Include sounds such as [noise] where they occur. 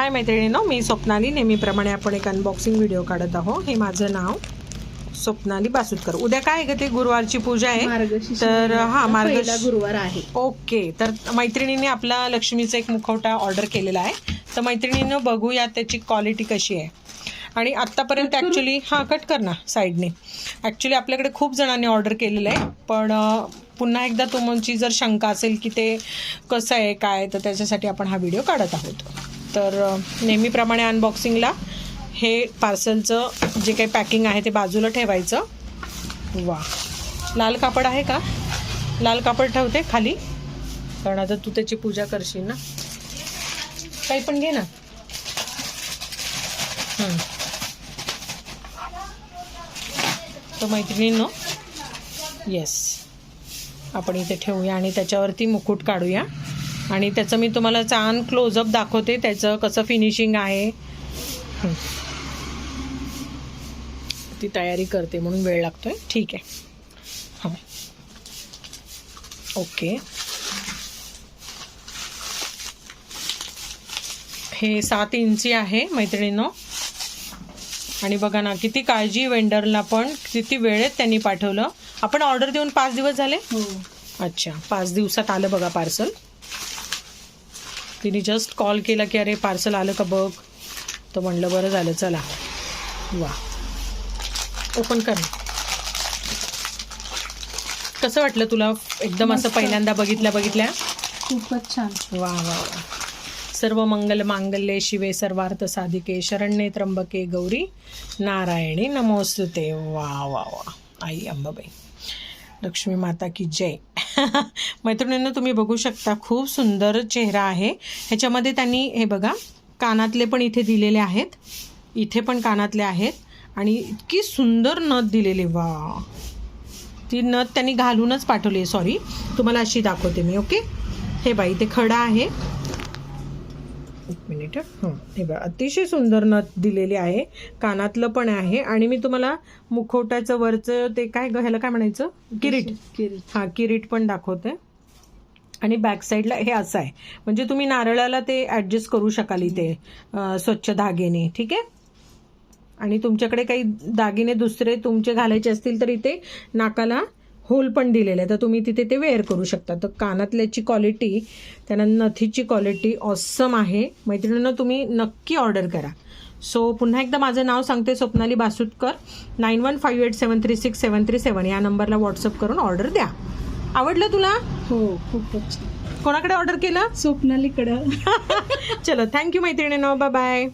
हाय मैत्रिणीनो मी स्वप्नाली. नेहमीप्रमाणे आपण एक अनबॉक्सिंग व्हिडिओ काढत आहोत. हे माझं नाव स्वप्नाली बासुतकर उद्या काय आहे का ते? गुरुवारची पूजा आहे. तर हा मार्गश गुरुवार आहे. ओके. तर मैत्रिणीने आपला लक्ष्मीचा एक मुखवटा ऑर्डर केलेला आहे. तर मैत्रिणीनं बघूया त्याची क्वालिटी कशी आहे. आणि आत्तापर्यंत ॲक्च्युली हां कट कर ना साईडने ॲक्च्युली आपल्याकडे खूप जणांनी ऑर्डर केलेलं आहे. पण पुन्हा एकदा तुमची जर शंका असेल की ते कसं आहे काय तर त्याच्यासाठी आपण हा व्हिडिओ काढत आहोत. तर नेहमीप्रमाणे अनबॉक्सिंगला हे पार्सलचं जे काही पॅकिंग आहे ते बाजूला ठेवायचं. वा. लाल कापड आहे का? लाल कापड ठेवते खाली. कारण आता तू त्याची पूजा करशील ना. काही पण घे ना. तो तर येस आपण इथे ठेवूया आणि त्याच्यावरती मुकुट काढूया. आणि त्याचं मी तुम्हाला छान क्लोजअप दाखवते त्याचं कसं फिनिशिंग आहे. ती तयारी करते म्हणून वेळ लागतोय. ठीक आहे. हां. ओके. हे सात इंची आहे मैत्रिणीनो. आणि बघा ना किती काळजी वेंडरला पण किती वेळेत त्यांनी पाठवलं. आपण ऑर्डर देऊन पाच दिवस झाले? हो. अच्छा पाच दिवसात आलं बघा पार्सल तिने जस्ट कॉल केला की अरे पार्सल आलं का बघ? तर म्हणलं बरं झालं चला. वा. ओपन कर. कसं वाटलं तुला एकदम असं. पहिल्यांदा बघितल्या बघितल्या? खूपच छान. वा वा वा. सर्व मंगल मांगल्ये शिवे सर्वार्थ साधिके शरण्ये त्र्यंबके गौरी नारायणी नमोस्तुते. वा वा वा. आई अंबाबाई. लक्ष्मी माता की जय. [laughs] मैत्रिणींना तुम्ही बघू शकता खूप सुंदर चेहरा आहे. ह्याच्यामध्ये त्यांनी हे बघा कानातले पण इथे दिलेले आहेत. इथे पण कानातले आहेत. आणि इतकी सुंदर नथ दिलेली वा. ती नथ त्यांनी घालूनच पाठवली आहे सॉरी तुम्हाला अशी दाखवते मी ओके हे बाई ते खडा आहे. मिनिट. हं बघा अतिशय सुंदर नथ दिलेली आहे. कानातलं पण आहे. आणि मी तुम्हाला मुखवट्याचं वरचं ते काय ग ह्याला काय म्हणायचं? किरीट. किरीट हा किरीट पण दाखवते. आणि बॅक साईडला हे असं आहे. म्हणजे तुम्ही नारळाला ते ॲडजस्ट करू शकाल इथे स्वच्छ धागेने. ठीक आहे? आणि तुमच्याकडे काही दागिने दुसरे तुमचे घालायचे असतील तर इथे नाकाला होल पण दिलेले आहे तर तुम्ही तिथे ते वेअर करू शकता. तर कानातल्याची क्वालिटी त्यानंतर नथीची क्वालिटी ऑसम आहे. मैत्रिणींनो तुम्ही नक्की ऑर्डर करा. सो पुन्हा एकदा माझं नाव सांगते Swapnali Basutkar nine one five eight seven three six seven three seven या नंबरला व्हॉट्सअप करून ऑर्डर द्या. आवडलं तुला? हो खूपच. कोणाकडे ऑर्डर केलं? स्वप्नालीकडं. [laughs] चलो थँक्यू मैत्रिणीनो. Bye bye